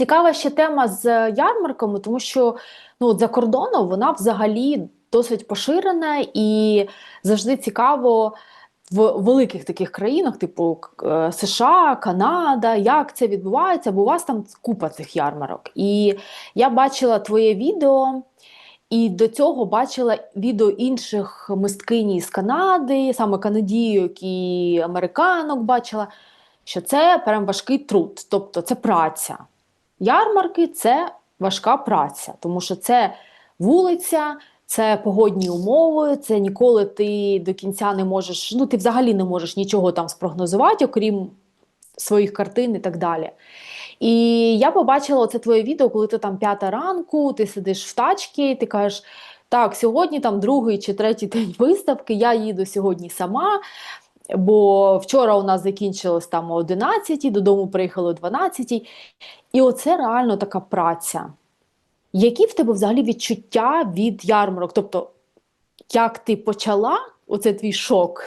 Цікава ще тема з ярмарками, тому що ну, за кордоном вона взагалі досить поширена і завжди цікаво в великих таких країнах, типу е, США, Канада, як це відбувається, бо у вас там купа цих ярмарок. І я бачила твоє відео. І до цього бачила відео інших мисткині з Канади, саме канадійок і американок бачила, що це прям важкий труд, тобто це праця. Ярмарки це важка праця, тому що це вулиця, це погодні умови, це ніколи ти до кінця не можеш, ну ти взагалі не можеш нічого там спрогнозувати, окрім своїх картин і так далі. І я побачила оце твоє відео, коли ти там п'ята ранку, ти сидиш в тачці, ти кажеш, так, сьогодні там другий чи третій день виставки, я їду сьогодні сама. Бо вчора у нас закінчилось там о 11, додому приїхали о 12. І оце реально така праця. Які в тебе взагалі відчуття від ярмарок? Тобто, як ти почала, оце твій шок,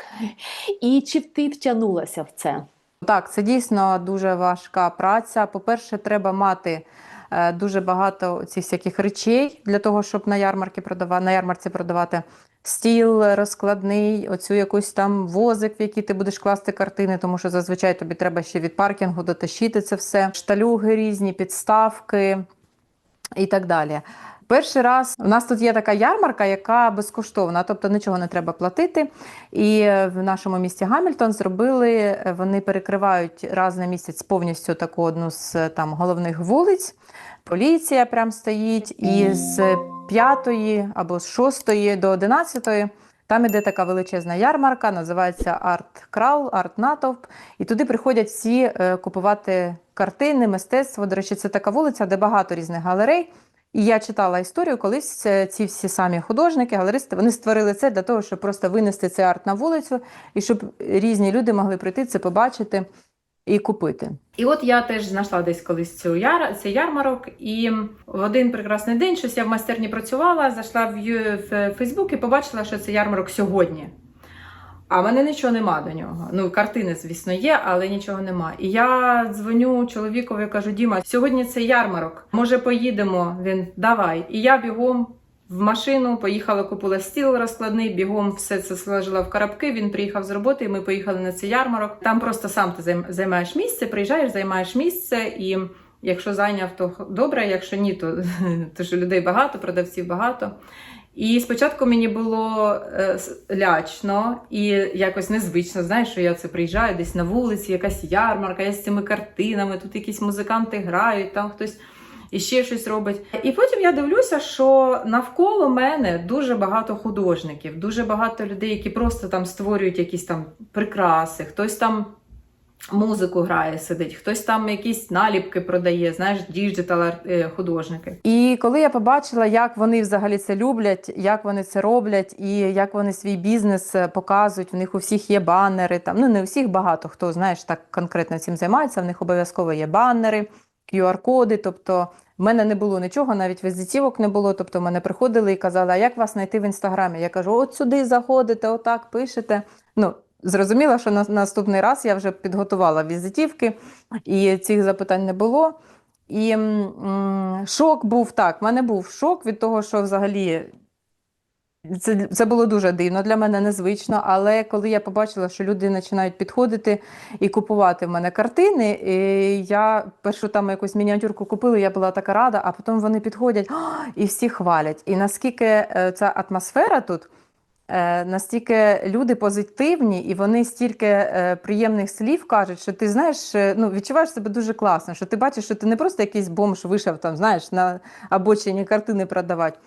і чи ти втягнулася в це? Так, це дійсно дуже важка праця. По-перше, треба мати е, дуже багато цих всяких речей для того, щоб на ярмарці продавати, на ярмарці продавати стіл розкладний, оцю якусь там возик, в який ти будеш класти картини, тому що зазвичай тобі треба ще від паркінгу дотащити це все, шталюги різні, підставки і так далі. Перший раз у нас тут є така ярмарка, яка безкоштовна, тобто нічого не треба платити. І в нашому місті Гамільтон зробили, вони перекривають раз на місяць повністю таку одну з там головних вулиць. Поліція прям стоїть, і з 5 або з 6 до 11 там іде така величезна ярмарка, називається Арт Крал, Арт Натовп. І туди приходять всі е, купувати картини, мистецтво. До речі, це така вулиця, де багато різних галерей. І я читала історію, колись ці всі самі художники, галеристи, вони створили це для того, щоб просто винести цей арт на вулицю, і щоб різні люди могли прийти це побачити і купити. І от я теж знайшла десь колись цю яр... цей ярмарок, і в один прекрасний день щось я в майстерні працювала, зайшла в, в Фейсбук і побачила, що це ярмарок сьогодні. А в мене нічого нема до нього. Ну, картини, звісно, є, але нічого нема. І я дзвоню чоловікові, кажу: Діма, сьогодні це ярмарок. Може, поїдемо? Він давай. І я бігом в машину поїхала, купила стіл розкладний, бігом все це сложила в коробки. Він приїхав з роботи, і ми поїхали на цей ярмарок. Там просто сам ти займ- займаєш місце, приїжджаєш, займаєш місце і. Якщо зайняв, то добре, якщо ні, то, то що людей багато, продавців багато. І спочатку мені було е, лячно і якось незвично, знаєш, що я це приїжджаю десь на вулиці, якась ярмарка, я з цими картинами, тут якісь музиканти грають, там хтось іще щось робить. І потім я дивлюся, що навколо мене дуже багато художників, дуже багато людей, які просто там створюють якісь там прикраси, хтось там. Музику грає, сидить, хтось там якісь наліпки продає, знаєш, діджитал е, художники. І коли я побачила, як вони взагалі це люблять, як вони це роблять, і як вони свій бізнес е, показують, в них у всіх є банери. Там ну не у всіх багато хто знаєш так конкретно цим займається. В них обов'язково є банери, QR-коди. Тобто в мене не було нічого, навіть візитівок не було. Тобто мене приходили і казали, а як вас знайти в інстаграмі? Я кажу, от сюди заходите, отак пишете. Ну, Зрозуміла, що на наступний раз я вже підготувала візитівки, і цих запитань не було. І м, шок був так. в мене був шок від того, що взагалі це, це було дуже дивно для мене, незвично. Але коли я побачила, що люди починають підходити і купувати в мене картини, і я першу там якусь мініатюрку купила, я була така рада, а потім вони підходять і всі хвалять. І наскільки е, ця атмосфера тут. Е, Настільки люди позитивні, і вони стільки е, приємних слів кажуть, що ти знаєш, ну відчуваєш себе дуже класно, що ти бачиш, що ти не просто якийсь бомж вийшов там, знаєш, на обочині картини продавати.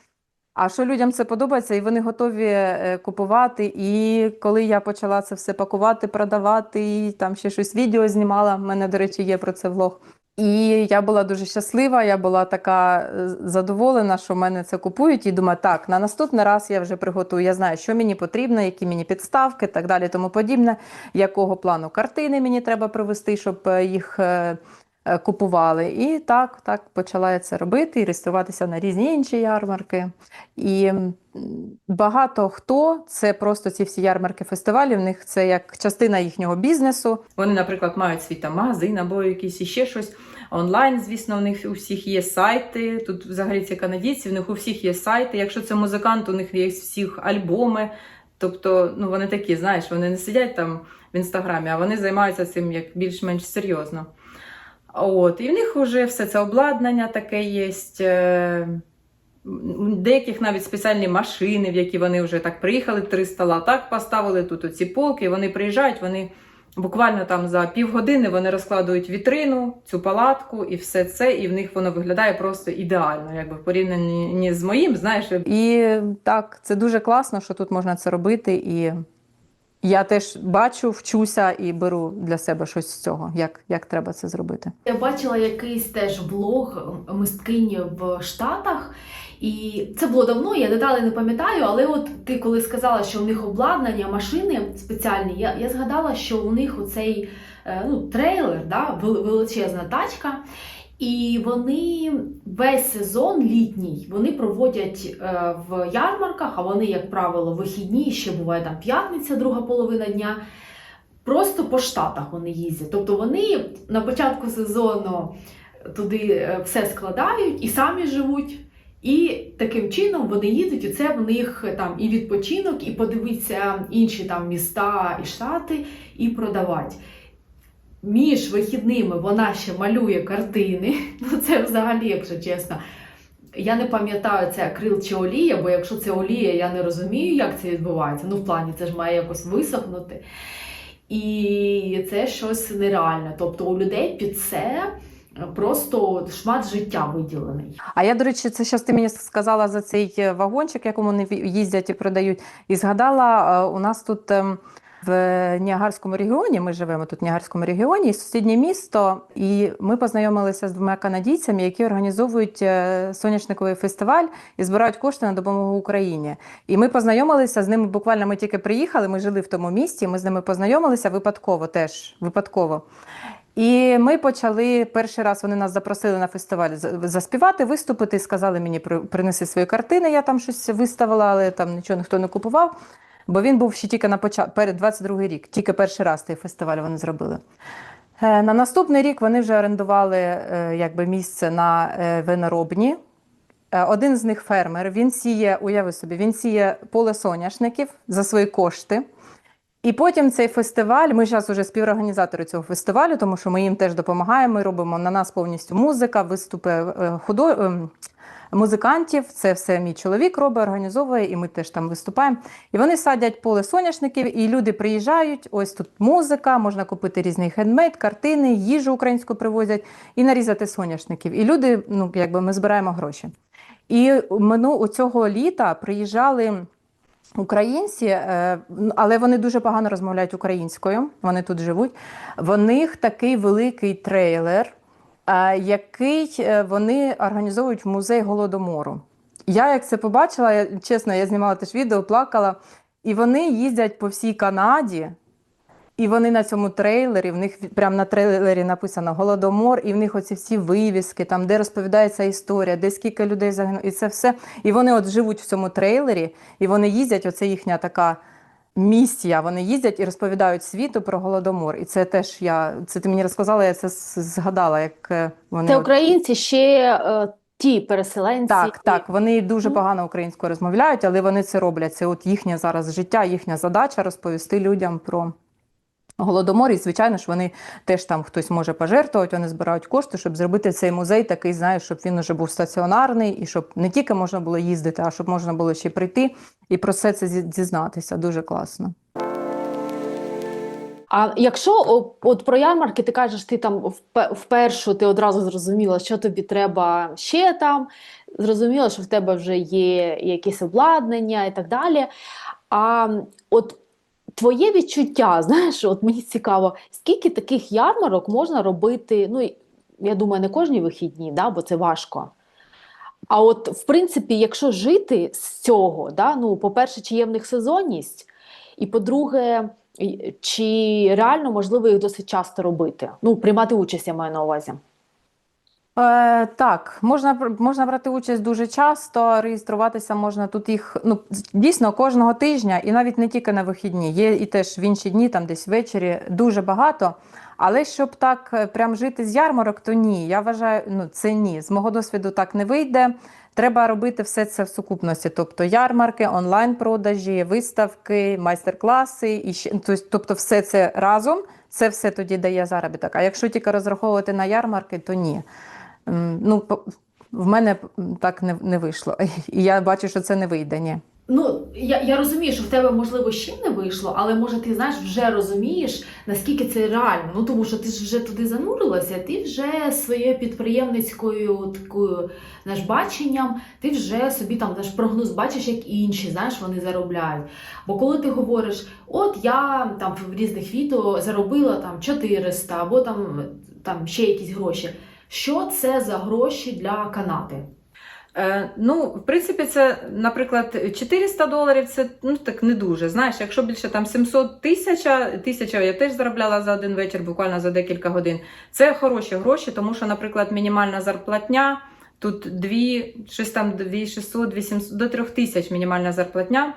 А що людям це подобається, і вони готові е, купувати. І коли я почала це все пакувати, продавати, і там ще щось відео знімала, в мене, до речі, є про це влог. І я була дуже щаслива, я була така е, задоволена, що в мене це купують, і думаю, так, на наступний раз я вже приготую. Я знаю, що мені потрібно, які мені підставки, так далі, тому подібне, якого плану картини мені треба привести, щоб е, їх купували. І так, так почала я це робити і реєструватися на різні інші ярмарки. І багато хто це просто ці всі ярмарки фестивалі. В них це як частина їхнього бізнесу. Вони, наприклад, мають свій там магазин або якийсь іще щось. Онлайн, звісно, у них у всіх є сайти. Тут взагалі ці канадійці, в них у всіх є сайти. Якщо це музикант, у них є всіх альбоми. Тобто, ну вони такі, знаєш, вони не сидять там в інстаграмі, а вони займаються цим як більш-менш серйозно. От, і в них вже все це обладнання таке є. е, деяких навіть спеціальні машини, в які вони вже так приїхали, три стола, так поставили тут оці полки, вони приїжджають, вони буквально там за півгодини вони розкладують вітрину, цю палатку і все це, і в них воно виглядає просто ідеально, якби в порівнянні з моїм, знаєш. І так, це дуже класно, що тут можна це робити. І я теж бачу, вчуся і беру для себе щось з цього, як, як треба це зробити. Я бачила якийсь теж блог мисткині в Штатах, і це було давно, я деталі не пам'ятаю, але от ти коли сказала, що у них обладнання, машини спеціальні, я, я згадала, що у них оцей е, ну, трейлер, да, величезна тачка. І вони весь сезон літній вони проводять е, в ярмарках, а вони, як правило, вихідні, ще буває там п'ятниця, друга половина дня. Просто по штатах вони їздять. Тобто вони на початку сезону туди е, все складають і самі живуть. І таким чином вони їдуть, і це в них там і відпочинок, і подивитися інші там міста і штати, і продавати. Між вихідними вона ще малює картини. Ну це взагалі, якщо чесно. Я не пам'ятаю, це акрил чи олія, бо якщо це олія, я не розумію, як це відбувається. Ну, в плані це ж має якось висохнути. І це щось нереальне. Тобто у людей під це просто шмат життя виділений. А я, до речі, це щас ти мені сказала за цей е, вагончик, якому вони їздять і продають. І згадала, е, у нас тут ем, в Ніагарському регіоні, ми живемо тут в Ніагарському регіоні, сусіднє місто, і ми познайомилися з двома канадійцями, які організовують е, соняшниковий фестиваль і збирають кошти на допомогу Україні. І ми познайомилися з ними. Буквально ми тільки приїхали, ми жили в тому місті. Ми з ними познайомилися випадково теж випадково. І ми почали перший раз. Вони нас запросили на фестиваль заспівати, виступити. Сказали мені принеси свої картини. Я там щось виставила, але там нічого ніхто не купував. Бо він був ще тільки на початку, перед 22 рік, тільки перший раз цей фестиваль вони зробили. Е, На наступний рік вони вже орендували е, якби, місце на е, виноробні. Один з них фермер, він сіє, уяви собі, він сіє поле соняшників за свої кошти. І потім цей фестиваль, ми зараз вже співорганізатори цього фестивалю, тому що ми їм теж допомагаємо. Ми робимо на нас повністю музика, виступи худо... музикантів. Це все мій чоловік робить, організовує, і ми теж там виступаємо. І вони садять поле соняшників, і люди приїжджають. Ось тут музика, можна купити різний хендмейд, картини, їжу українську привозять і нарізати соняшників. І люди, ну якби ми збираємо гроші. І мину у цього літа приїжджали. Українці, е, але вони дуже погано розмовляють українською. Вони тут живуть. В них такий великий трейлер, який е, вони організовують музей голодомору. Я як це побачила, я, чесно, я знімала теж відео, плакала. І вони їздять по всій Канаді. І вони на цьому трейлері, в них прямо на трейлері написано Голодомор, і в них оці всі вивіски, там, де розповідається історія, де скільки людей загинуло, і це все. І вони от живуть в цьому трейлері, і вони їздять, оце їхня така місія. Вони їздять і розповідають світу про Голодомор. І це теж я, це ти мені розказала, я це згадала, як е, вони. Це українці ще е, ті переселенці. так, так, вони дуже погано українською розмовляють, але вони це роблять. Це от їхнє зараз життя, їхня задача розповісти людям про голодомор. І, звичайно ж, вони теж там хтось може пожертвувати, вони збирають кошти, щоб зробити цей музей такий, знаєш, щоб він уже був стаціонарний, і щоб не тільки можна було їздити, а щоб можна було ще прийти і про все це дізнатися. Дуже класно. А якщо от про ярмарки ти кажеш, ти там вперше ти одразу зрозуміла, що тобі треба ще там, зрозуміла, що в тебе вже є якісь обладнання і так далі. А от твоє відчуття, знаєш, от мені цікаво, скільки таких ярмарок можна робити? Ну, я думаю, не кожні вихідні, да, бо це важко. А от, в принципі, якщо жити з цього, да, ну, по-перше, чи є в них сезонність, і по-друге, чи реально можливо їх досить часто робити? Ну, приймати участь, я маю на увазі. Е, так, можна, можна брати участь дуже часто, реєструватися можна тут їх ну, дійсно кожного тижня, і навіть не тільки на вихідні. Є і теж в інші дні, там десь ввечері, дуже багато. Але щоб так е, прям жити з ярмарок, то ні. Я вважаю, ну це ні. З мого досвіду так не вийде. Треба робити все це в сукупності, тобто ярмарки, онлайн-продажі, виставки, майстер-класи, і ще, тобто- тобто все це разом, це все тоді дає заробіток. А якщо тільки розраховувати на ярмарки, то ні. Ну, в мене так не, не вийшло. І я бачу, що це не вийде. Ні. Ну, я, я розумію, що в тебе можливо ще не вийшло, але може ти знаєш, вже розумієш, наскільки це реально. Ну тому що ти ж вже туди занурилася, ти вже своєю підприємницькою такою знаєш, баченням, ти вже собі там знаєш, прогноз бачиш, як інші, знаєш, вони заробляють. Бо коли ти говориш, от я там в різних відео заробила там 400 або там, там ще якісь гроші. Що це за гроші для Канати? Е, ну, в принципі, це, наприклад, 400 доларів це ну так не дуже. Знаєш, якщо більше там 700 тисяча, тисяча я теж заробляла за один вечір, буквально за декілька годин. Це хороші гроші, тому що, наприклад, мінімальна зарплатня. Тут 2, щось там 2 600, 2 700, до 3 тисяч мінімальна зарплатня.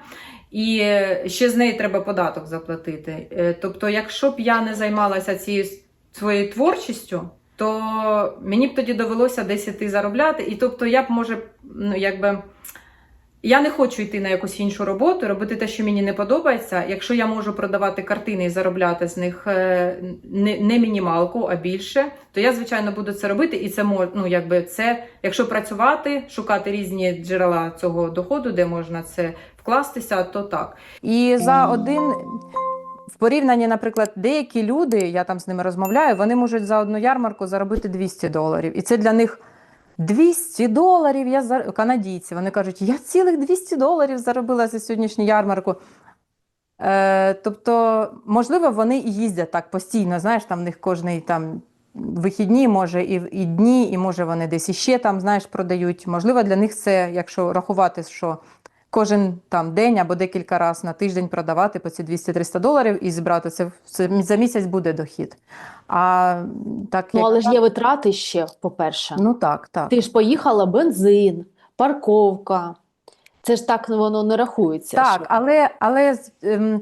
І е, ще з неї треба податок заплатити. Е, Тобто, якщо б я не займалася цією своєю творчістю, то мені б тоді довелося десь іти заробляти. І тобто я б може, ну якби. Я не хочу йти на якусь іншу роботу, робити те, що мені не подобається. Якщо я можу продавати картини і заробляти з них е, не, не мінімалку, а більше, то я звичайно буду це робити. І це ну, якби це, якщо працювати, шукати різні джерела цього доходу, де можна це вкластися, то так. І за один в порівнянні, наприклад, деякі люди, я там з ними розмовляю, вони можуть за одну ярмарку заробити 200 доларів. І це для них 200 доларів. Я за канадійці. Вони кажуть, я цілих 200 доларів заробила за сьогоднішню ярмарку. Е, тобто, можливо, вони і їздять так постійно. Знаєш, там в них кожний там вихідні, може, і, і дні, і може вони десь іще там, знаєш, продають. Можливо, для них це, якщо рахувати, що кожен там день або декілька разів на тиждень продавати по ці 200-300 доларів і зібрати це, це за місяць буде дохід. А так Ну як але ж є витрати ще, по-перше. ну так, так. Ти ж поїхала бензин, парковка. Це ж так воно не рахується. Так, що- але, але ем,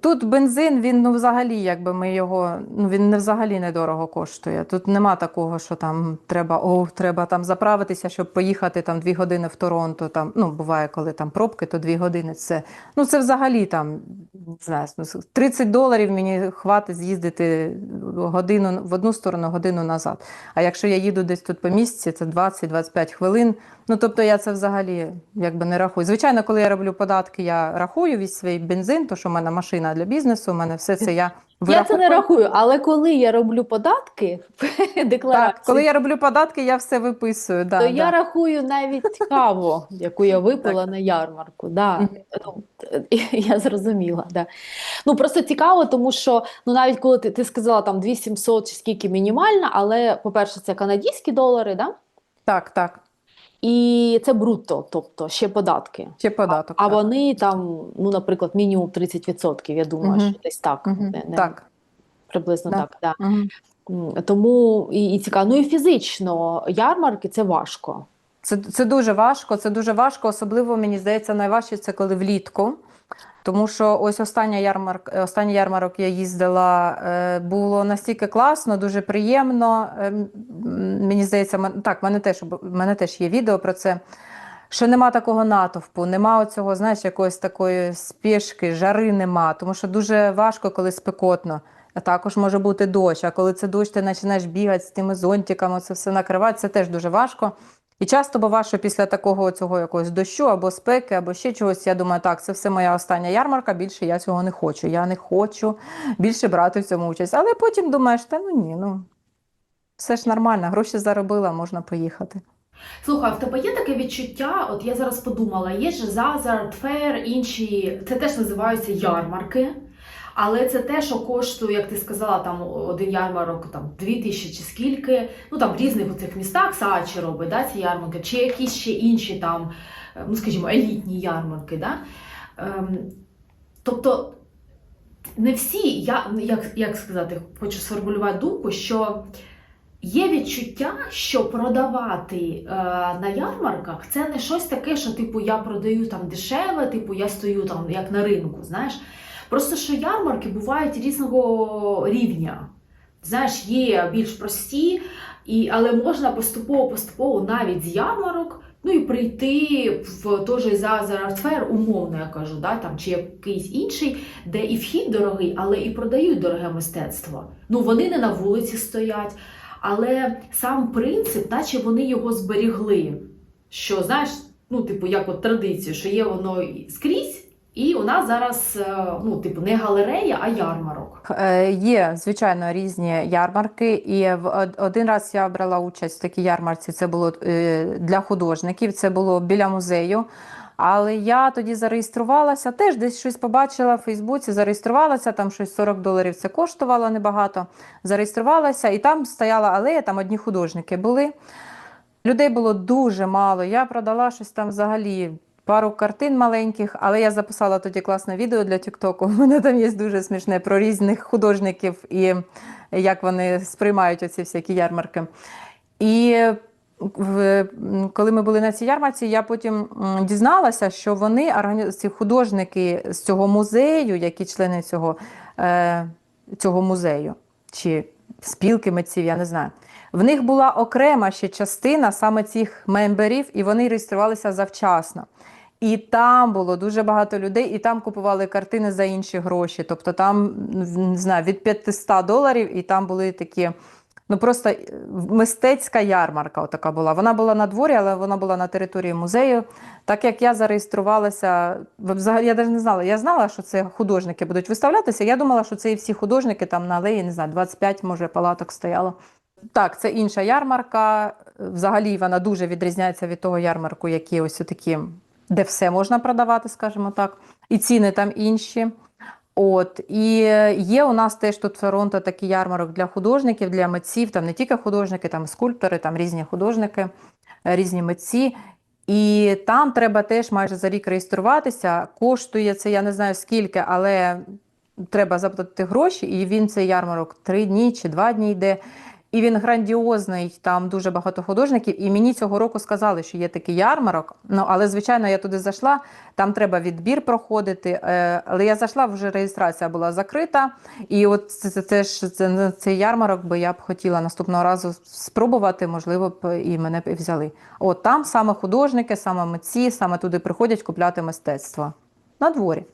тут бензин, він ну взагалі, якби ми його, ну він не взагалі недорого коштує. Тут нема такого, що там треба, о, треба там заправитися, щоб поїхати там дві години в Торонто. Там, ну, буває, коли там пробки, то дві години. Це, ну, це взагалі там, знаю, ну, 30 доларів мені хватить з'їздити годину в одну сторону, годину назад. А якщо я їду десь тут по місці, це 20-25 хвилин. Ну, тобто я це взагалі якби не рахую. Звичайно, коли я роблю податки, я рахую весь свій бензин, то що в мене машина для бізнесу, у мене все це я Я це не рахую, але коли я роблю податки, декларації, Так, коли я роблю податки, я все виписую. Да, то да. я рахую навіть каву, яку я випила Так. на ярмарку. Да. Ну, я зрозуміла. Да. Ну, просто цікаво, тому що ну, навіть коли ти, ти сказала там 2700 чи скільки мінімальна, але, по-перше, це канадські долари, да? Так, так. І це брутто, тобто ще податки. Ще податок. А а вони там, ну, наприклад, мінімум 30%, я думаю, угу. що десь так. Угу. не- не- Так. Приблизно Да. так, да. Угу. Тому і, і цікаво. Ну і фізично ярмарки це важко. Це, це дуже важко, це дуже важко, особливо, мені здається, найважче це коли влітку. Тому що ось остання ярмарк, е, останній ярмарок я їздила, е, було настільки класно, дуже приємно. Е, Мені здається, так, мене теж, мене теж є відео про це. Що нема такого натовпу, нема оцього, знаєш, якоїсь такої спішки, жари нема, тому що дуже важко, коли спекотно. А також може бути дощ. А коли це дощ, ти починаєш бігати з тими зонтиками, це все накривати, це теж дуже важко. І часто буває, що після такого цього якогось дощу або спеки, або ще чогось, я думаю, так, це все моя остання ярмарка, більше я цього не хочу. Я не хочу більше брати в цьому участь. Але потім думаєш, та ну ні, ну все ж нормально, гроші заробила, можна поїхати. Слухай, в тебе є таке відчуття? От я зараз подумала, є ж Зазар, Тфер, інші, це теж називаються ярмарки. Але це те, що коштує, як ти сказала, там один ярмарок там дві тисячі чи скільки. Ну там в різних оцих містах Саачі робить да, ці ярмарки, чи якісь ще інші там, е, ну скажімо, елітні ярмарки. Да? Ем, тобто не всі, я як, як сказати, хочу сформулювати думку, що Є відчуття, що продавати е, на ярмарках це не щось таке, що типу я продаю там дешеве, типу я стою там як на ринку. Знаєш, просто що ярмарки бувають різного рівня. Знаєш, є більш прості, і, але можна поступово-поступово навіть з ярмарок, ну і прийти в той же Зазаратфер, умовно я кажу, да, там, чи якийсь інший, де і вхід дорогий, але і продають дороге мистецтво. Ну вони не на вулиці стоять. Але сам принцип, наче вони його зберігли. Що, знаєш, ну, типу, як от традиція, що є воно скрізь, і у нас зараз, е, ну, типу, не галерея, а ярмарок. Е, Є, звичайно, різні ярмарки. І в один раз я брала участь в такій ярмарці. Це було е, для художників, це було біля музею. Але я тоді зареєструвалася, теж десь щось побачила в Фейсбуці, зареєструвалася, там щось 40 доларів це коштувало небагато. Зареєструвалася, і там стояла алея, там одні художники були. Людей було дуже мало. Я продала щось там взагалі. Пару картин маленьких, але я записала тоді класне відео для Тіктоку. У мене там є дуже смішне про різних художників і як вони сприймають оці всякі ярмарки. І коли ми були на цій ярмарці, я потім дізналася, що вони, ці художники з цього музею, які члени цього, е, цього музею, чи спілки митців, я не знаю. В них була окрема ще частина саме цих мемберів, і вони реєструвалися завчасно. І там було дуже багато людей, і там купували картини за інші гроші. Тобто там не знаю, від 500 доларів, і там були такі. Ну просто е, мистецька ярмарка отака була. Вона була на дворі, але вона була на території музею. Так як я зареєструвалася, взагалі я навіть не знала. Я знала, що це художники будуть виставлятися. Я думала, що це і всі художники там на алеї, не знаю, 25, може, палаток стояло. Так, це інша ярмарка. Взагалі вона дуже відрізняється від того ярмарку, які ось такі, де все можна продавати, скажімо так. І ціни там інші. От і є у нас теж тут в Торонто такий ярмарок для художників, для митців. Там не тільки художники, там скульптори, там різні художники, е, різні митці. І там треба теж майже за рік реєструватися. Коштує це, я не знаю скільки, але треба заплатити гроші. І він цей ярмарок три дні чи два дні йде. І він грандіозний, там дуже багато художників. І мені цього року сказали, що є такий ярмарок. Ну але звичайно, я туди зайшла. Там треба відбір проходити. е, Але я зайшла, вже реєстрація була закрита. І от це, це, це це, цей ярмарок би я б хотіла наступного разу спробувати, можливо, б і мене б взяли. От там саме художники, саме митці, саме туди приходять купляти мистецтво на дворі.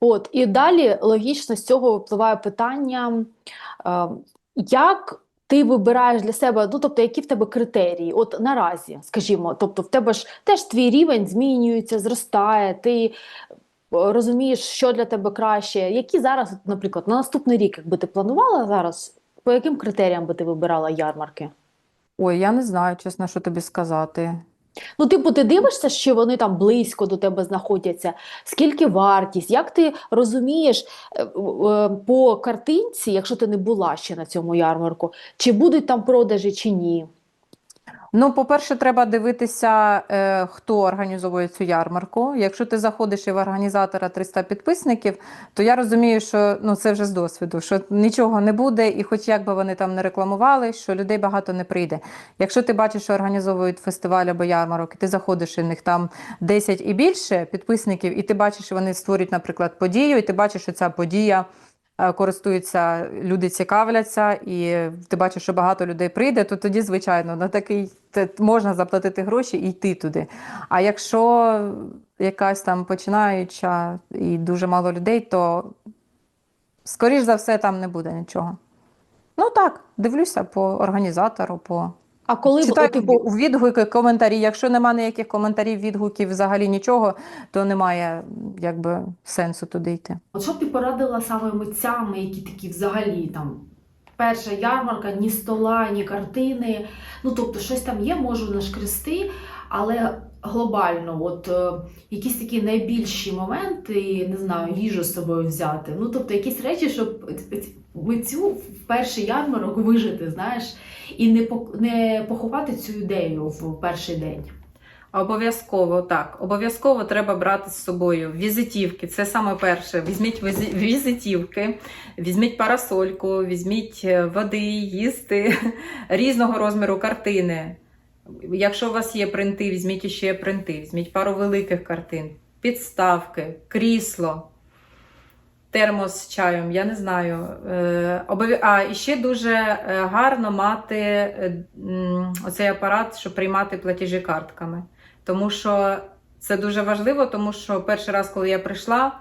От, і далі логічно з цього випливає питання, е, як ти вибираєш для себе, ну тобто, які в тебе критерії? От наразі, скажімо, тобто в тебе ж теж твій рівень змінюється, зростає, ти е, розумієш, що для тебе краще. Які зараз, наприклад, на наступний рік, якби ти планувала зараз, по яким критеріям би ти вибирала ярмарки? Ой, я не знаю, чесно, що тобі сказати. Ну, типу, ти дивишся, що вони там близько до тебе знаходяться, скільки вартість, як ти розумієш е, е, по картинці, якщо ти не була ще на цьому ярмарку, чи будуть там продажі, чи ні? Ну, по-перше, треба дивитися, е, хто організовує цю ярмарку. Якщо ти заходиш і в організатора 300 підписників, то я розумію, що ну, це вже з досвіду, що нічого не буде, і хоч як би вони там не рекламували, що людей багато не прийде. Якщо ти бачиш, що організовують фестиваль або ярмарок, і ти заходиш і в них там 10 і більше підписників, і ти бачиш, що вони створюють, наприклад, подію, і ти бачиш, що ця подія. Е, Користуються, люди цікавляться, і ти бачиш, що багато людей прийде, то тоді, звичайно, на такий можна заплатити гроші і йти туди. А якщо якась там починаюча і дуже мало людей, то скоріш за все там не буде нічого. Ну так, дивлюся по організатору, по А коли читаю типу, відгуки, коментарі. Якщо немає ніяких коментарів, відгуків, взагалі нічого, то немає якби сенсу туди йти. От що б ти порадила саме митцями, які такі взагалі там перша ярмарка, ні стола, ні картини. Ну тобто, щось там є, можу нашкрести, але глобально, от е, якісь такі найбільші моменти, не знаю, їжу з собою взяти. Ну тобто, якісь речі, щоб митцю в перший ярмарок вижити, знаєш, і не не поховати цю ідею в перший день. Обов'язково так. Обов'язково треба брати з собою візитівки. Це саме перше. Візьміть візи- візитівки, візьміть парасольку, візьміть е, води, їсти різного розміру картини. Якщо у вас є принти, візьміть ще принти, візьміть пару великих картин, підставки, крісло, термос з чаєм, я не знаю. Е, А ще дуже е, гарно мати е, оцей апарат, щоб приймати платежі картками. Тому що це дуже важливо, тому що перший раз, коли я прийшла,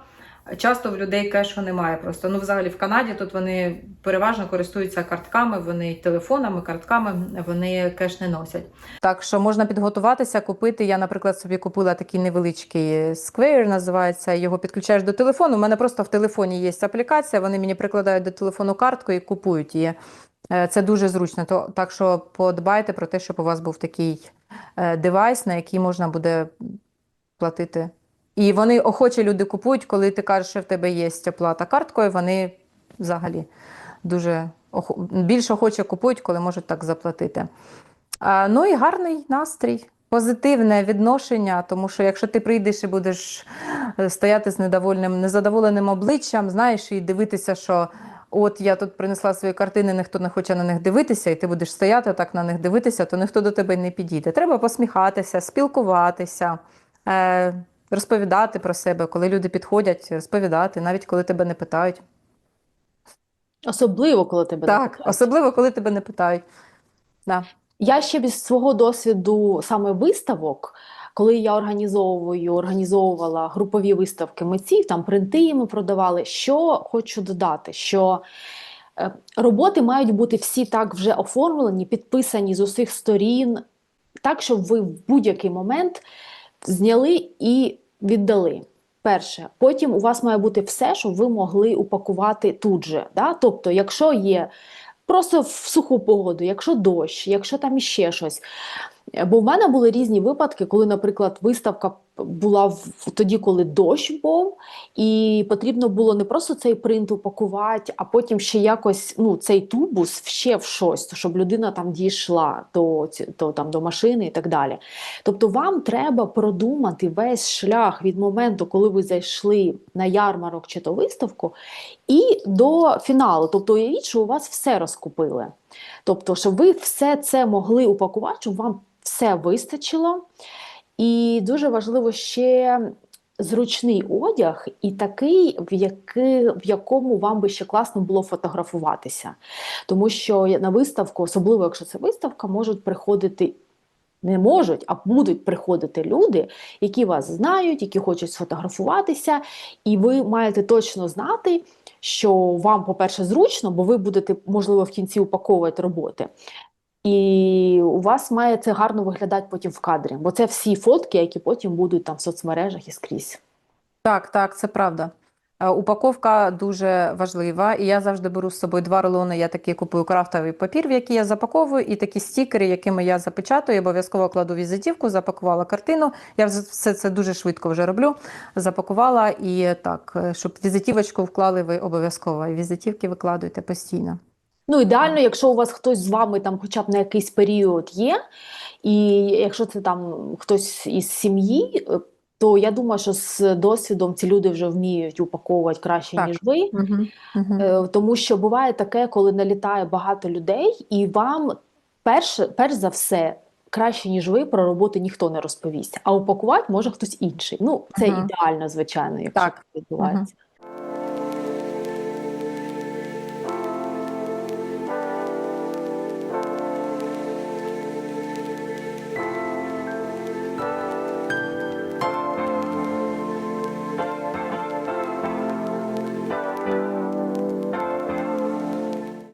часто в людей кешу немає просто. Ну, взагалі, в Канаді тут вони переважно користуються картками, вони телефонами, картками, вони кеш не носять. Так що можна підготуватися, купити. Я, наприклад, собі купила такий невеличкий Square, називається. Його підключаєш до телефону. У мене просто в телефоні є аплікація. Вони мені прикладають до телефону картку і купують її. Е, Це дуже зручно. То, так що подбайте про те, щоб у вас був такий е, девайс, на який можна буде платити. І вони охоче люди купують, коли ти кажеш, що в тебе є оплата карткою, вони взагалі дуже більш охоче купують, коли можуть так заплатити. А, ну і гарний настрій, позитивне відношення, тому що якщо ти прийдеш і будеш е, стояти з недовольним, незадоволеним обличчям, знаєш, і дивитися, що от я тут принесла свої картини, ніхто не хоче на них дивитися, і ти будеш стояти так на них дивитися, то ніхто до тебе не підійде. Треба посміхатися, спілкуватися. Е, Розповідати про себе, коли люди підходять, розповідати, навіть коли тебе не питають. Особливо, коли тебе Так, запитають. особливо, коли тебе не питають. Да. Я ще без свого досвіду саме виставок, коли я організовую, організовувала групові виставки митців, там принти ми продавали. Що хочу додати, що е, роботи мають бути всі так вже оформлені, підписані з усіх сторін, так, щоб ви в будь-який момент зняли і віддали. Перше, потім у вас має бути все, що ви могли упакувати тут же. Да? Тобто, якщо є просто в суху погоду, якщо дощ, якщо там іще щось. Бо в мене були різні випадки, коли, наприклад, виставка була в- тоді, коли дощ був, і потрібно було не просто цей принт упакувати, а потім ще якось ну, цей тубус ще в щось, щоб людина там дійшла до, до, там, до машини і так далі. Тобто вам треба продумати весь шлях від моменту, коли ви зайшли на ярмарок чи то виставку, і до фіналу. Тобто уявіть, що у вас все розкупили. Тобто, щоб ви все це могли упакувати, щоб вам все вистачило. І дуже важливо ще зручний одяг, і такий, в, який, в якому вам би ще класно було фотографуватися. Тому що на виставку, особливо якщо це виставка, можуть приходити. Не можуть, а будуть приходити люди, які вас знають, які хочуть сфотографуватися, і ви маєте точно знати, що вам, по-перше, зручно, бо ви будете, можливо, в кінці упаковувати роботи. І у вас має це гарно виглядати потім в кадрі, бо це всі фотки, які потім будуть там в соцмережах і скрізь. Так, так, це правда. Е, Упаковка дуже важлива, і я завжди беру з собою два рулони. Я такий купую крафтовий папір, в який я запаковую, і такі стікери, якими я запечатую, обов'язково кладу візитівку, запакувала картину. Я все це дуже швидко вже роблю. Запакувала і так, е, щоб візитівочку вклали ви обов'язково. Візитівки викладуйте постійно. Ну, ідеально, якщо у вас хтось з вами там хоча б на якийсь період є, і якщо це там хтось із сім'ї, е, то я думаю, що з досвідом ці люди вже вміють упаковувати краще, Так. ніж ви. Угу. Угу. Тому що буває таке, коли налітає багато людей, і вам перш, перш за все. Краще, ніж ви, про роботи ніхто не розповість, а упакувати може хтось інший. Ну, це Мгм. ідеально, звичайно, якщо Так. відбувається.